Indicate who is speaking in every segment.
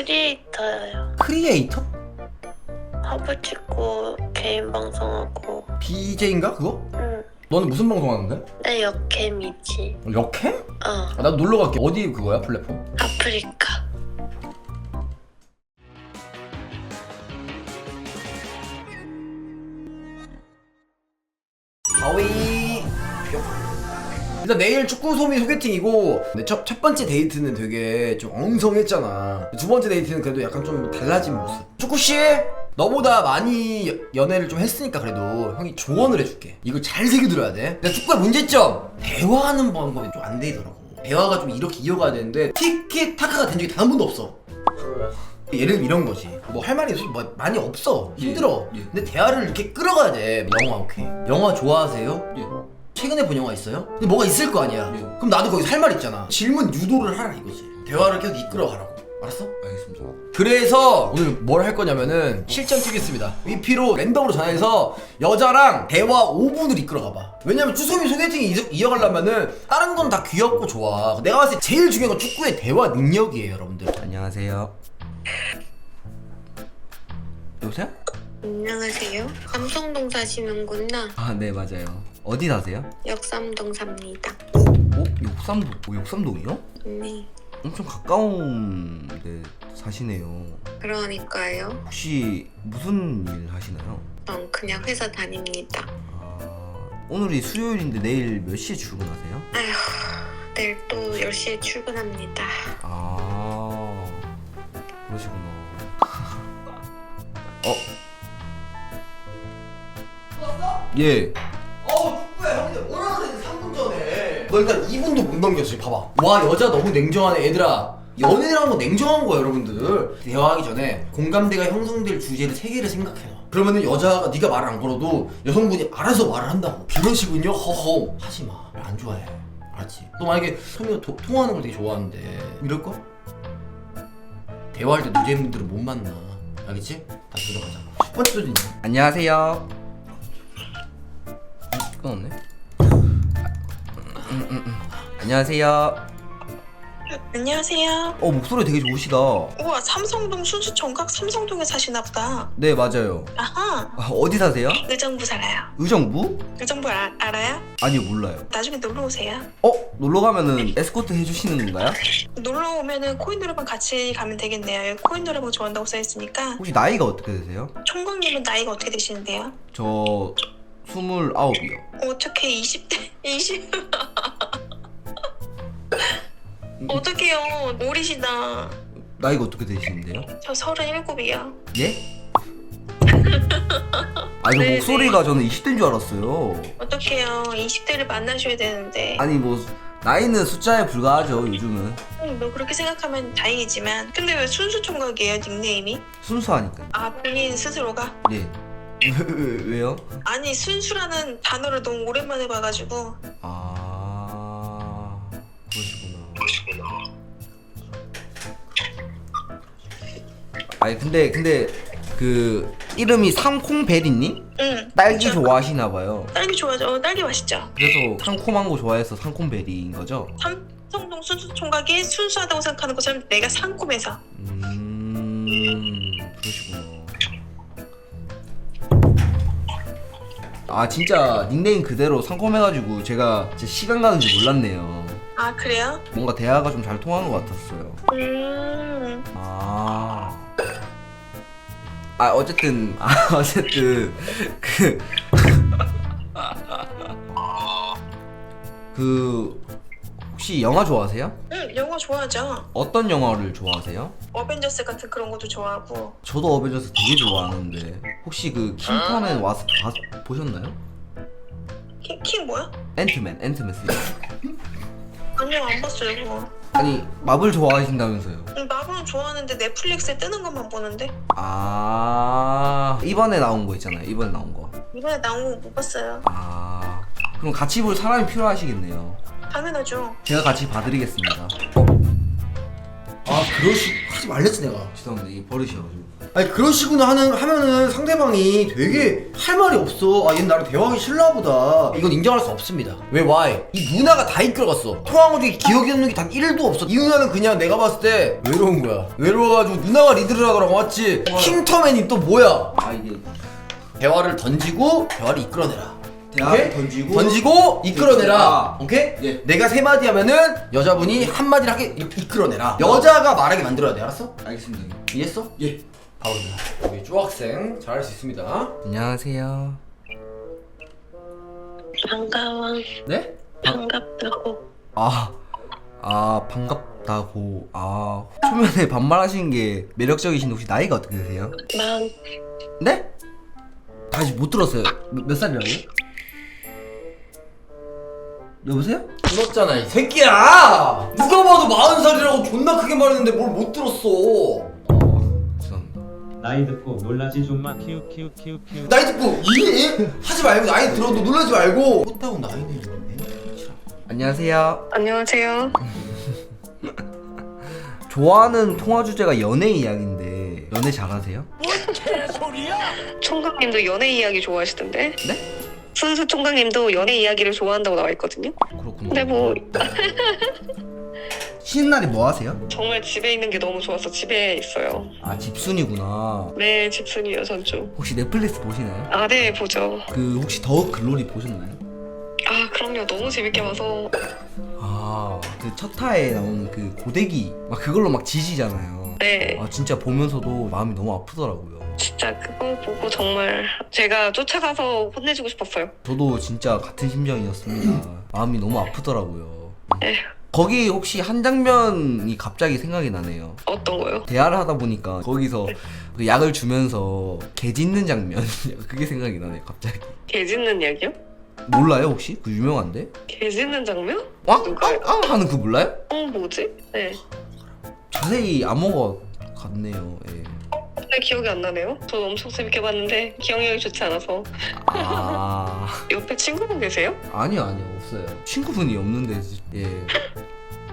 Speaker 1: 크리에이터예요.
Speaker 2: 크리에이터?
Speaker 1: 화보 찍고 개인 방송하고.
Speaker 2: BJ인가 그거?
Speaker 1: 응.
Speaker 2: 너는 무슨 방송 하는데?
Speaker 1: 내 역캠이지.
Speaker 2: 역캠?
Speaker 1: 어.
Speaker 2: 아, 나도 놀러 갈게. 어디 그거야 플랫폼?
Speaker 1: 아프리카.
Speaker 2: 일단 내일 축구 소미 소개팅이고 근데 첫, 첫 번째 데이트는 되게 좀 엉성했잖아. 두 번째 데이트는 그래도 약간 좀 달라진 모습. 축구씨 너보다 많이 여- 연애를 좀 했으니까 그래도 형이 조언을 해줄게. 이거 잘 새겨들어야 돼. 근데 축구의 문제점 대화하는 방법이 좀 안 되더라고. 대화가 좀 이렇게 이어가야 되는데 티키타카가 된 적이 단 한 번도 없어. 예를 들면 이런 거지. 뭐 할 말이 뭐 많이 없어. 힘들어.
Speaker 3: 예.
Speaker 2: 근데 대화를 이렇게 끌어가야 돼. 영화 오케이. 영화 좋아하세요?
Speaker 3: 예.
Speaker 2: 최근에 본 영화 있어요? 근데 뭐가 있을 거 아니야
Speaker 3: 예.
Speaker 2: 그럼 나도 거기 서 할 말 있잖아 질문 유도를 하라 이거지 대화를 계속 이끌어가라고 알았어?
Speaker 3: 알겠습니다.
Speaker 2: 그래서 오늘 뭘 할 거냐면은 실전 튀겠습니다 위피로 랜덤으로 전화해서 여자랑 대화 5분을 이끌어가봐 왜냐면 주소미 소개팅이 이어- 이어가려면은 다른 건 다 귀엽고 좋아 내가 봤을 때 제일 중요한 건 축구의 대화 능력이에요 여러분들
Speaker 3: 안녕하세요. 여보세요?
Speaker 1: 안녕하세요. 감성동 사시는구나.
Speaker 3: 아, 네, 맞아요. 어디 사세요?
Speaker 1: 역삼동 삽니다.
Speaker 3: 어? 욕삼동. 어, 욕삼동이요?
Speaker 1: 네.
Speaker 3: 엄청 가까운 데 사시네요.
Speaker 1: 그러니까요.
Speaker 3: 혹시 무슨 일 하시나요?
Speaker 1: 전 그냥 회사 다닙니다.
Speaker 3: 아, 오늘이 수요일인데 내일 몇 시에 출근하세요?
Speaker 1: 아휴, 내일 또 10시에 출근합니다.
Speaker 3: 아, 그러시구나. 어? 예.
Speaker 2: 너 일단 2분도 못 넘겼지 봐봐. 와 여자 너무 냉정하네. 얘들아 연애라는 건 냉정한 거야 여러분들. 대화하기 전에 공감대가 형성될 주제를 세 개를 생각해놔. 그러면은 여자가 네가 말을 안 걸어도 여성분이 알아서 말을 한다고. 그런 식은요? 허허. 하지마. 안 좋아해. 알았지? 너 만약에 소미가 도- 통화하는 걸 되게 좋아하는데. 이럴까? 대화할 때 노잼들은 못 만나. 알겠지? 다시 들어가자. 첫 번째 소리는
Speaker 3: 안녕하세요. 끊었네. 음, 음, 음. 안녕하세요.
Speaker 4: 안녕하세요.
Speaker 3: 어 목소리 되게 좋으시다.
Speaker 4: 우와 삼성동 순수 총각 삼성동에 사시나 보다.
Speaker 3: 네 맞아요.
Speaker 4: 아하.
Speaker 3: 아, 어디 사세요?
Speaker 4: 의정부 살아요.
Speaker 3: 의정부?
Speaker 4: 의정부 아, 알아요?
Speaker 3: 아니요 몰라요.
Speaker 4: 나중에 놀러 오세요.
Speaker 3: 어 놀러 가면은 에스코트 해주시는 건가요?
Speaker 4: 놀러 오면은 코인 노래방 같이 가면 되겠네요. 여기 코인 노래방 좋아한다고 써 있으니까.
Speaker 3: 혹시 나이가 어떻게 되세요?
Speaker 4: 총각님은 나이가 어떻게 되시는데요?
Speaker 3: 저 스물아홉이요.
Speaker 4: 어떻게 20대 20? 어떡해요. 어리시다.
Speaker 3: 나이가 어떻게 되시는데요?
Speaker 4: 저 37이요.
Speaker 3: 예? 아니 저
Speaker 4: 네,
Speaker 3: 목소리가 저는 20대인 줄 알았어요.
Speaker 4: 어떡해요. 20대를 만나셔야 되는데.
Speaker 3: 아니 뭐 나이는 숫자에 불과하죠 요즘은
Speaker 4: 음, 뭐 그렇게 생각하면 다행이지만. 근데 왜 순수 총각이에요 닉네임이?
Speaker 3: 순수하니까.
Speaker 4: 아 본인 스스로가?
Speaker 3: 예. 왜, 왜, 왜요?
Speaker 4: 아니 순수라는 단어를 너무 오랜만에 봐가지고
Speaker 3: 아 그러시구나. 아니 근데 근데 그 이름이 상콩베리님
Speaker 4: 응
Speaker 3: 딸기
Speaker 4: 그쵸.
Speaker 3: 좋아하시나 봐요.
Speaker 4: 딸기 좋아하죠 어, 딸기 맛있죠
Speaker 3: 그래서 상콤한 거 좋아해서 상콩베리인 거죠?
Speaker 4: 삼성동 순수 총각이 순수하다고 생각하는 것처럼 내가 상콤해서
Speaker 3: 음 아 진짜 닉네임 그대로 상콤해가지고 제가 진짜 시간 가는 줄 몰랐네요.
Speaker 4: 아 그래요?
Speaker 3: 뭔가 대화가 좀 잘 통하는 것 같았어요.
Speaker 4: 음
Speaker 3: 아. 아 어쨌든 아 어쨌든 그. 그 혹시 영화 좋아하세요?
Speaker 4: 응, 영화 좋아하죠.
Speaker 3: 어떤 영화를 좋아하세요?
Speaker 4: 어벤져스 같은 그런 것도 좋아하고.
Speaker 3: 저도 어벤져스 되게 좋아하는데 혹시 그 킹판에 와서 봐, 보셨나요?
Speaker 4: 킹, 킹 뭐야?
Speaker 3: 앤트맨 앤트맨 시리즈.
Speaker 4: 아니요 안 봤어요 그거.
Speaker 3: 아니 마블 좋아하신다면서요?
Speaker 4: 응, 마블은 좋아하는데 넷플릭스에 뜨는 것만 보는데.
Speaker 3: 아 이번에 나온 거 있잖아요 이번에 나온 거.
Speaker 4: 이번에 나온 거 못 봤어요.
Speaker 3: 아 그럼 같이 볼 사람이 필요하시겠네요
Speaker 4: 당연하죠
Speaker 3: 제가 같이 봐드리겠습니다 어?
Speaker 2: 아 그러시 하지 말랬지 내가
Speaker 3: 죄송합니다 이게 버릇이어가지고
Speaker 2: 아니 그런 식으로 하는 하면은 상대방이 되게 할 말이 없어. 아 얘는 나를 대화하기 싫나 보다. 이건 인정할 수 없습니다. 왜 why? 이 누나가 다 이끌어갔어. 통화한 거 중에 기억이 없는 게 단 1도 없어. 이 누나는 그냥 내가 봤을 때 외로운 거야. 외로워가지고 누나가 리드를 하더라고 맞지? 킹터맨이 또 뭐야?
Speaker 3: 아 이게
Speaker 2: 대화를 던지고 대화를 이끌어내라. 오케이?
Speaker 3: 던지고
Speaker 2: 던지고 이끌어내라. 오케이?
Speaker 3: 예.
Speaker 2: 내가 세 마디 하면은 여자분이 한 마디를 하게 이- 이끌어내라. 여자가 말하게 만들어야 돼. 알았어?
Speaker 3: 알겠습니다
Speaker 2: 이해했어?
Speaker 3: 예
Speaker 2: 바로 우리 쪼학생 잘할 수 있습니다.
Speaker 3: 안녕하세요
Speaker 1: 반가워.
Speaker 3: 네?
Speaker 1: 반갑다고.
Speaker 3: 아, 아 반갑다고 아 초면에 반말하시는 게 매력적이신데 혹시 나이가 어떻게 되세요?
Speaker 1: 난
Speaker 3: 네? 다시 못 들었어요 몇, 몇 살이라고요? 여보세요?
Speaker 2: 들었잖아 이 새끼야! 누가 봐도 마흔 살이라고 존나 크게 말했는데 뭘 못 들었어.
Speaker 3: 죄송합니다
Speaker 5: 나이 듣고 놀라지 좀마 키우 키우 키우 키우
Speaker 2: 나이 듣고 이 하지 말고 나이 들어도 놀라지 말고. 나이는 있는데.
Speaker 3: 안녕하세요
Speaker 4: 안녕하세요.
Speaker 3: 좋아하는 통화 주제가 연애 이야기인데 연애 잘하세요?
Speaker 4: 총각님도 연애 이야기 좋아하시던데?
Speaker 3: 네?
Speaker 4: 순수 총각님도 연애 이야기를 좋아한다고 나와 있거든요.
Speaker 3: 그렇구나
Speaker 4: 근데 뭐
Speaker 3: 쉬는 날에 뭐 하세요?
Speaker 4: 정말 집에 있는 게 너무 좋아서 집에 있어요.
Speaker 3: 아 집순이구나
Speaker 4: 네, 집순이요 전주.
Speaker 3: 혹시 넷플릭스 보시나요?
Speaker 4: 아, 네, 보죠.
Speaker 3: 그 혹시 더 글로리 보셨나요?
Speaker 4: 아, 그럼요. 너무 재밌게 봐서.
Speaker 3: 아 그 첫 화에 나오는 그 고데기 막 그걸로 막 지지잖아요.
Speaker 4: 네,
Speaker 3: 아 진짜 보면서도 마음이 너무 아프더라고요.
Speaker 4: 진짜 그거 보고 정말 제가 쫓아가서 혼내주고 싶었어요.
Speaker 3: 저도 진짜 같은 심정이었습니다. 마음이 너무 아프더라고요.
Speaker 4: 에휴,
Speaker 3: 거기 혹시 한 장면이 갑자기 생각이 나네요.
Speaker 4: 어떤 거요?
Speaker 3: 대화를 하다 보니까 거기서 그 약을 주면서 개 짖는 장면. 그게 생각이 나네요 갑자기.
Speaker 4: 개 짖는 이야기요?
Speaker 3: 몰라요 혹시? 그 유명한데?
Speaker 4: 개 짖는 장면?
Speaker 3: 왕?
Speaker 4: 누가요?
Speaker 3: 앙? 앙 하는 그 몰라요?
Speaker 4: 어, 뭐지? 네.
Speaker 3: 자세히 안 먹어 같네요 예.
Speaker 4: 근데 기억이 안 나네요. 저 엄청 재밌게 봤는데 기억력이 좋지 않아서.
Speaker 3: 아
Speaker 4: 옆에 친구분 계세요?
Speaker 3: 아니요 아니요 없어요 친구분이 없는데 예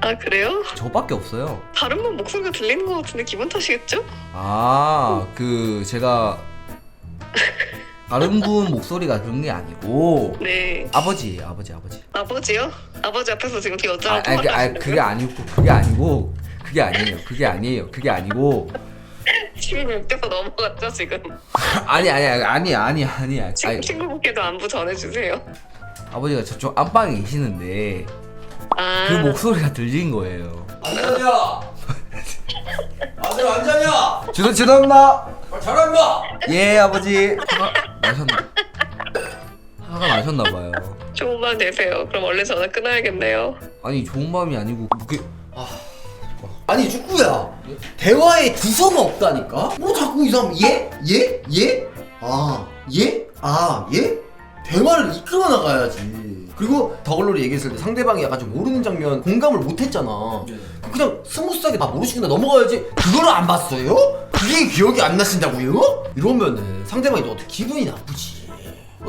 Speaker 4: 아, 그래요?
Speaker 3: 저밖에 없어요
Speaker 4: 다른 분 목소리가 들리는 것 같은데 기분 탓이겠죠?
Speaker 3: 아 그 제가 다른 분 목소리가 그런 게 아니고
Speaker 4: 네.
Speaker 3: 아버지예요 아버지 아버지
Speaker 4: 아버지요? 아버지 앞에서 지금
Speaker 3: 아,
Speaker 4: 여자랑
Speaker 3: 아니, 그- 아니
Speaker 4: 통화하시는
Speaker 3: 그게 아니고 그게 아니고 그게 아니에요 그게 아니에요 그게 아니고
Speaker 4: 지금 웃겨서 넘어갔죠 지금
Speaker 3: 아니 아니 아니 아니 아니 아니 아니
Speaker 4: 친구분께도 안부 전해주세요
Speaker 3: 아버지가 저쪽 안방에 계시는데
Speaker 4: 아
Speaker 3: 그 목소리가 들린 거예요
Speaker 2: 안자냐? 아들 안자냐?
Speaker 3: 죄송 죄송합니다
Speaker 2: 말 잘한다.
Speaker 3: 예 아버지 나셨나 화가 나셨나 봐요
Speaker 4: 좋은 밤 되세요 그럼 얼른 전화 끊어야겠네요
Speaker 3: 아니 좋은 밤이 아니고 그게
Speaker 2: 아니 축구야 대화에 두서가 없다니까 뭐 자꾸 이 사람 예? 예? 예? 아 예? 아 예? 대화를 이끌어 나가야지 그리고 더글로리 얘기했을 때 상대방이 약간 좀 모르는 장면 공감을 못했잖아. 그냥 스무스하게 다 모르시는데 넘어가야지. 그거를 안 봤어요? 그게 기억이 안 나신다고요? 이러면은 상대방이 또 어떻게 기분이 나쁘지?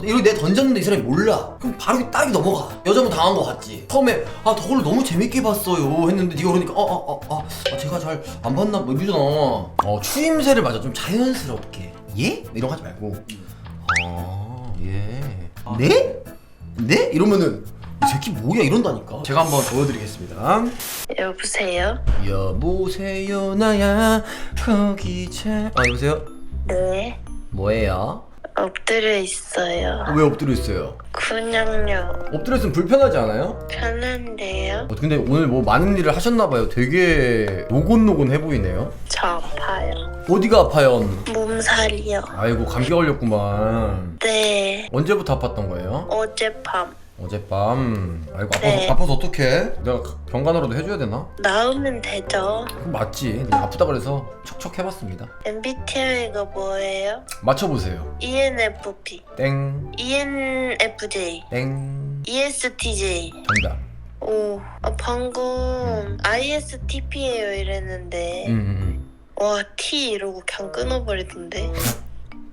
Speaker 2: 이렇게 내가 던졌는데 이 사람이 몰라. 그럼 바로 딱이 넘어가. 여자분 당한 거 같지? 처음에 아 저걸로 너무 재밌게 봤어요. 했는데 네가 그러니까 어 어어 아, 제가 잘 안 봤나? 뭐 이러잖아. 어 추임새를 맞아. 좀 자연스럽게. 예? 이런 거 하지 말고. 아 예. 네? 네? 이러면은 이 새끼 뭐야 이런다니까 제가 한번 보여드리겠습니다
Speaker 1: 여보세요?
Speaker 2: 여보세요 나야 거기 잘... 아 여보세요?
Speaker 1: 네.
Speaker 2: 뭐예요?
Speaker 1: 엎드려 있어요.
Speaker 2: 왜 엎드려 있어요?
Speaker 1: 그냥요.
Speaker 2: 엎드려 있으면 불편하지 않아요?
Speaker 1: 편한데요?
Speaker 2: 어, 근데 오늘 뭐 많은 일을 하셨나봐요 되게 노곤노곤해 보이네요
Speaker 1: 저 아파요.
Speaker 2: 어디가 아파요?
Speaker 1: 몸살이요.
Speaker 2: 아이고 감기 걸렸구만
Speaker 1: 네.
Speaker 2: 언제부터 아팠던 거예요?
Speaker 1: 어젯밤.
Speaker 2: 어젯밤 아이고 아파서,
Speaker 1: 네.
Speaker 2: 아파서 어떡해 내가 병간호라도 해줘야 되나?
Speaker 1: 나오면 되죠.
Speaker 2: 그럼 맞지 아프다 그래서 척척 해봤습니다
Speaker 1: MBTI가 뭐예요?
Speaker 2: 맞춰보세요
Speaker 1: ENFP.
Speaker 2: 땡
Speaker 1: ENFJ.
Speaker 2: 땡.
Speaker 1: ESTJ.
Speaker 2: 정답
Speaker 1: 오. 아, 방금 ISTP예요 이랬는데.
Speaker 2: 음, 음, 음.
Speaker 1: 와, T 이러고 그냥 끊어버리던데.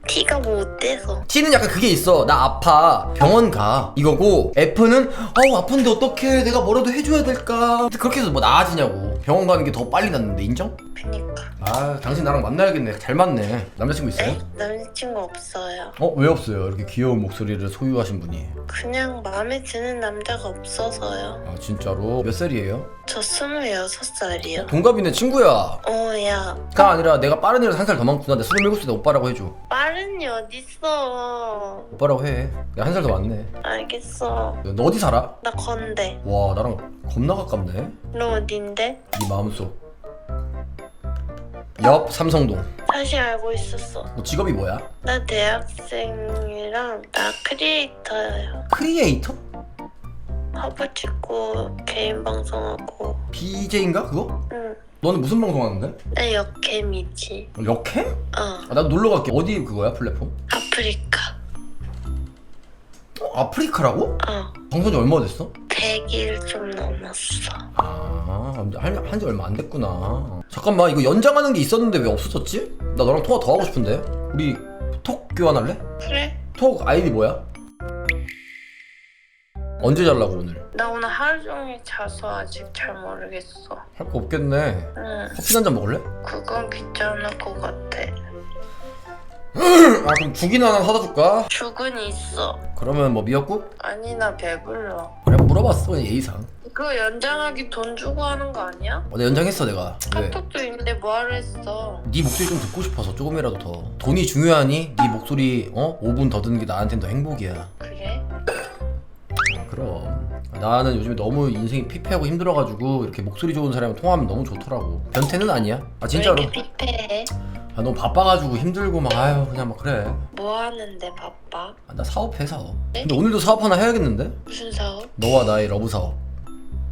Speaker 1: T가 뭐 어때서?
Speaker 2: T는 약간 그게 있어. 나 아파. 병원 가. 이거고. F는 어우 아픈데 어떡해. 내가 뭐라도 해줘야 될까. 그렇게 해서 뭐 나아지냐고 병원 가는 게 더 빨리 낫는데 인정?
Speaker 1: 그니까.
Speaker 2: 아 당신 나랑 만나야겠네 잘 맞네 남자친구 있어요?
Speaker 1: 에? 남자친구 없어요.
Speaker 2: 어 왜 없어요 이렇게 귀여운 목소리를 소유하신 분이
Speaker 1: 그냥 마음에 드는 남자가 없어서요.
Speaker 2: 아 진짜로 몇 살이에요?
Speaker 1: 저 스물여섯 살이요.
Speaker 2: 동갑이네 친구야
Speaker 1: 어, 야.
Speaker 2: 가 아니라 내가 빠른 애랑 한살 더 많구나 내 27살 때 오빠라고 해줘
Speaker 1: 빠른 이 어딨어.
Speaker 2: 오빠라고 해 내가 한 살 더 많네
Speaker 1: 알겠어.
Speaker 2: 너 어디 살아?
Speaker 1: 나 건대.
Speaker 2: 와 나랑 겁나 가깝네
Speaker 1: 너 어딘데?
Speaker 2: 네 마음속 옆 삼성동
Speaker 1: 다시 알고 있었어.
Speaker 2: 너 직업이 뭐야?
Speaker 1: 나 대학생이랑 나 크리에이터예요.
Speaker 2: 크리에이터?
Speaker 1: 화보 찍고 개인 방송하고.
Speaker 2: BJ인가 그거?
Speaker 1: 응.
Speaker 2: 너는 무슨 방송 하는데?
Speaker 1: 나 역캠이지.
Speaker 2: 역해?
Speaker 1: 어.
Speaker 2: 아, 나도 놀러 갈게 어디 그거야 플랫폼?
Speaker 1: 아프리카.
Speaker 2: 어, 아프리카라고?
Speaker 1: 어.
Speaker 2: 방송이 얼마 됐어?
Speaker 1: 100일 좀 넘었어.
Speaker 2: 아, 한지 얼마 안 됐구나. 잠깐만, 이거 연장하는 게 있었는데 왜 없어졌지? 나 너랑 통화 더 하고 싶은데. 우리 톡 교환할래?
Speaker 1: 그래?
Speaker 2: 톡 아이디 뭐야? 언제 잘라고 오늘?
Speaker 1: 나 오늘 하루 종일 자서 아직 잘 모르겠어.
Speaker 2: 할 거 없겠네.
Speaker 1: 응.
Speaker 2: 커피 한 잔 먹을래?
Speaker 1: 그건 귀찮을 것 같아.
Speaker 2: 아, 그럼 죽이나 하나 사다 줄까?
Speaker 1: 죽은 있어.
Speaker 2: 그러면 뭐 미역국?
Speaker 1: 아니 나 배불러.
Speaker 2: 물어봤어, 그냥 예의상.
Speaker 1: 그거 연장하기 돈 주고 하는 거 아니야?
Speaker 2: 어, 내 연장했어, 내가. 왜?
Speaker 1: 카톡도 있는데 뭐하러 했어?
Speaker 2: 네 목소리 좀 듣고 싶어서 조금이라도 더. 돈이 중요하니? 네 목소리 어 5분 더 듣는 게 나한텐 더 행복이야.
Speaker 1: 그래?
Speaker 2: 그럼 나는 요즘에 너무 인생이 피폐하고 힘들어가지고 이렇게 목소리 좋은 사람이랑 통화하면 너무 좋더라고 변태는 아니야 아 진짜로
Speaker 1: 왜 이렇게 피폐해?
Speaker 2: 아, 너무 바빠가지고 힘들고 막 아유 그냥 막 그래
Speaker 1: 뭐 하는데 바빠?
Speaker 2: 아, 나 사업해 사업
Speaker 1: 네?
Speaker 2: 근데 오늘도 사업 하나 해야겠는데
Speaker 1: 무슨 사업?
Speaker 2: 너와 나의 러브 사업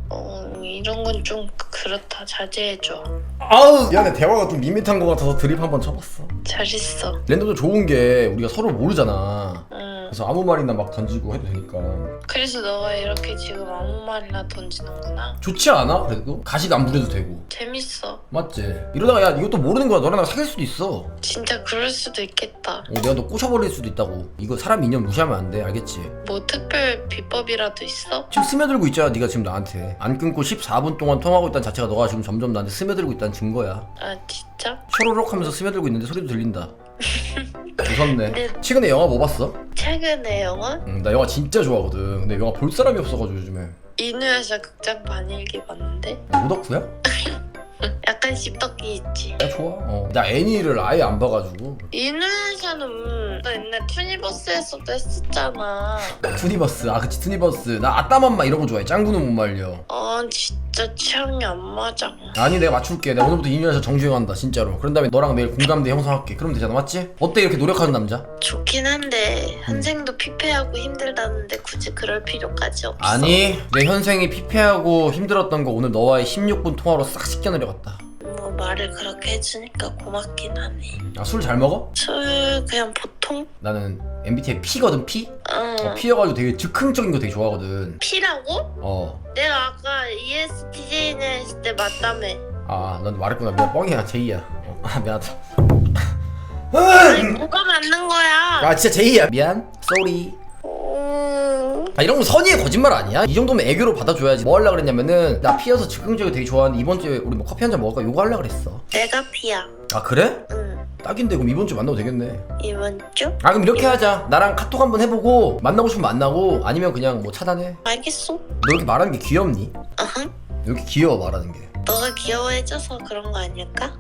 Speaker 1: 어 이런 건 좀 그렇다 자제해줘.
Speaker 2: 아우 미안해 대화가 좀 밋밋한 것 같아서 드립 한번 쳐봤어
Speaker 1: 잘 있어.
Speaker 2: 랜덤도 좋은 게 우리가 서로 모르잖아
Speaker 1: 응.
Speaker 2: 그래서 아무 말이나 막 던지고 해도 되니까
Speaker 1: 그래서 너가 이렇게 지금 아무 말이나 던지는구나.
Speaker 2: 좋지 않아? 그래도 가식 안 부려도 되고
Speaker 1: 재밌어.
Speaker 2: 맞지? 이러다가 야 이것도 모르는 거야 너랑 나랑 사귈 수도 있어
Speaker 1: 진짜 그럴 수도 있겠다.
Speaker 2: 어, 내가 너 꼬셔버릴 수도 있다고 이거 사람 인연 무시하면 안 돼 알겠지?
Speaker 1: 뭐 특별 비법이라도 있어?
Speaker 2: 지금 스며들고 있잖아 네가 지금 나한테 안 끊고 14분 동안 통하고 있다는 자체가 너가 지금 점점 나한테 스며들고 있다는 증거야
Speaker 1: 아 진짜?
Speaker 2: 쇼로록 하면서 스며들고 있는데 소리도 들린다 무섭네
Speaker 1: 네.
Speaker 2: 최근에 영화 뭐 봤어?
Speaker 1: 최근에 영화?
Speaker 2: 응, 나 영화 진짜 좋아하거든 근데 영화 볼 사람이 없어가지고 요즘에
Speaker 1: 이누야샤 극장 반일기 봤는데
Speaker 2: 오덕후야?
Speaker 1: 약간 씹덕기 있지.
Speaker 2: 야 좋아 어. 나 애니를 아예 안 봐가지고
Speaker 1: 이누야샤는 너 옛날 투니버스에서도 했었잖아.
Speaker 2: 투니버스 아 그치 투니버스 나 아따맘마 이런 거 좋아해 짱구는 못 말려
Speaker 1: 아 진짜 취향이 안 맞아.
Speaker 2: 아니 내가 맞출게 내가 오늘부터 인연에서 정주행한다 진짜로 그런 다음에 너랑 내일 공감대 형성할게 그럼 되잖아 맞지? 어때 이렇게 노력하는 남자?
Speaker 1: 좋긴 한데 현생도 피폐하고 힘들다는데 굳이 그럴 필요까지 없어.
Speaker 2: 아니 내 현생이 피폐하고 힘들었던 거 오늘 너와의 16분 통화로 싹 씻겨내려갔다
Speaker 1: 뭐 말을 그렇게 해주니까 고맙긴 하네.
Speaker 2: 아 술 잘 먹어?
Speaker 1: 술 그냥 보통?
Speaker 2: 나는 MBTI P거든 P?
Speaker 1: 어.
Speaker 2: 어, P여가지고 되게 즉흥적인 거 되게 좋아하거든
Speaker 1: P라고?
Speaker 2: 어
Speaker 1: 내가 아까 ESTJ는 했을 때 맞다며.
Speaker 2: 아, 넌 말했구나. 미안, 뻥이야, 제이야. 어, 아, 미안하다.
Speaker 1: 아니 뭐가 맞는 거야?
Speaker 2: 아, 진짜 제이야. 미안. 쏘리.
Speaker 1: 음...
Speaker 2: 아, 이런 건 선의의 거짓말 아니야? 이 정도면 애교로 받아줘야지. 뭐 하려고 그랬냐면은, 나 피어서 즉흥적이 되게 좋아하는데, 이번 주에 우리 뭐 커피 한 잔 먹을까? 요거 하려고 그랬어.
Speaker 1: 내가 P야.
Speaker 2: 아, 그래?
Speaker 1: 응.
Speaker 2: 딱인데, 그럼 이번 주 만나도 되겠네.
Speaker 1: 이번 주?
Speaker 2: 아, 그럼 이렇게 하자. 나랑 카톡 한번 해보고, 만나고 싶으면 만나고, 아니면 그냥 뭐 차단해.
Speaker 1: 알겠어.
Speaker 2: 너 이렇게 말하는 게 귀엽니?
Speaker 1: 어흥.
Speaker 2: 이렇게 귀여워, 말하는 게.
Speaker 1: 너가 귀여워해줘서 그런 거 아닐까?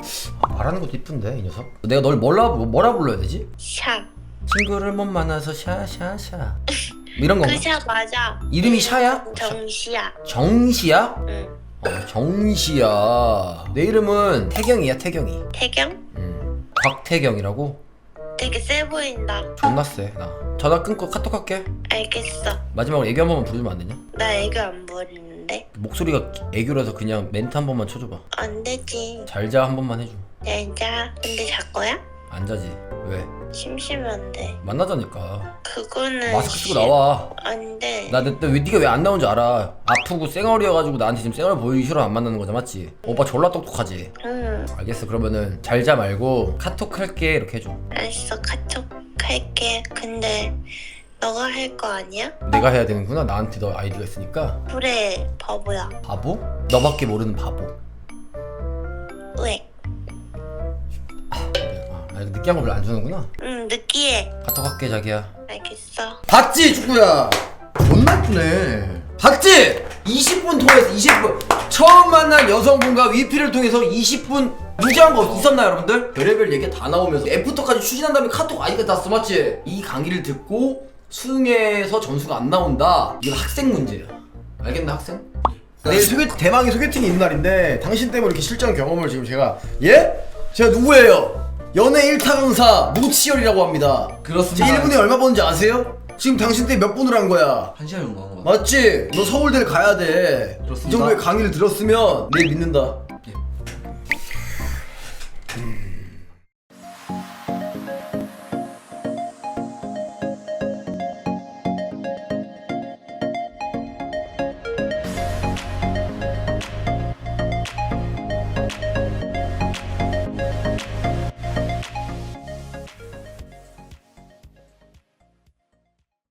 Speaker 2: 아, 말하는 것도 이쁜데, 이 녀석. 내가 널 뭐라, 뭐라 불러야 되지?
Speaker 1: 샤.
Speaker 2: 친구를 못 만나서 샤샤샤. 뭐 이런 건가?
Speaker 1: 그샤 맞아.
Speaker 2: 이름이 샤야?
Speaker 1: 정시야.
Speaker 2: 정시야?
Speaker 1: 응.
Speaker 2: 어, 정시야. 내 이름은 태경이야, 태경이.
Speaker 1: 태경?
Speaker 2: 음. 곽태경이라고?
Speaker 1: 되게 세 보인다.
Speaker 2: 존나 세, 나. 전화 끊고 카톡 할게.
Speaker 1: 알겠어.
Speaker 2: 마지막으로 애교 한 번만 부르면 안 되냐?
Speaker 1: 나 애교 안 부리는데.
Speaker 2: 목소리가 애교라서 그냥 멘트 한 번만 쳐줘봐.
Speaker 1: 안 되지.
Speaker 2: 잘 자 한 번만 해줘.
Speaker 1: 진짜. 근데 잘 거야?
Speaker 2: 안 자지. 왜?
Speaker 1: 심심한데.
Speaker 2: 만나자니까.
Speaker 1: 그거는.
Speaker 2: 마스크 쓰고 나와.
Speaker 1: 안 돼.
Speaker 2: 나, 왜, 네가 왜 안 나온 줄 알아? 아프고 쌩얼이어가지고 나한테 지금 쌩얼 보이기 싫어 안 만나는 거잖아, 맞지? 오빠 졸라 똑똑하지?
Speaker 1: 응.
Speaker 2: 알겠어. 그러면은 잘 자 말고 카톡 할게 이렇게 해줘.
Speaker 1: 알았어. 카톡 할게. 근데 너가 할 거 아니야?
Speaker 2: 내가 해야 되는구나. 나한테 너 아이디가 있으니까.
Speaker 1: 그래. 바보야.
Speaker 2: 바보? 너밖에 모르는 바보.
Speaker 1: 왜?
Speaker 2: 아, 이거 느끼한 거 별로 안 주는구나.
Speaker 1: 응 느끼해.
Speaker 2: 카톡 할게 자기야.
Speaker 1: 알겠어.
Speaker 2: 봤지 축구야. 존나 예쁘네. 봤지! 20분 통해서 20분. 처음 만난 여성분과 위피를 통해서 20분 무지한 거 있었나요 여러분들? 별의별 얘기 다 나오면서 애프터까지 추진한 다음에 카톡 아이가 다 써맞지? 이 강의를 듣고 수능에서 점수가 안 나온다. 이건 학생 문제야. 알겠나 학생? 내일 소개, 대망의 소개팅이 있는 날인데 당신 때문에 이렇게 실전 경험을 지금 제가 예? 제가 누구예요? 연애 1타 강사 노치열이라고 합니다
Speaker 3: 그렇습니다.
Speaker 2: 제 1분에 얼마 버는지 아세요? 지금 당신 때 몇 분을 한 거야?
Speaker 3: 한 시간 정도 한거 같아요
Speaker 2: 맞지? 너 서울대를 가야 돼. 이
Speaker 3: 그렇습니다.
Speaker 2: 정도의 강의를 들었으면 내일 믿는다.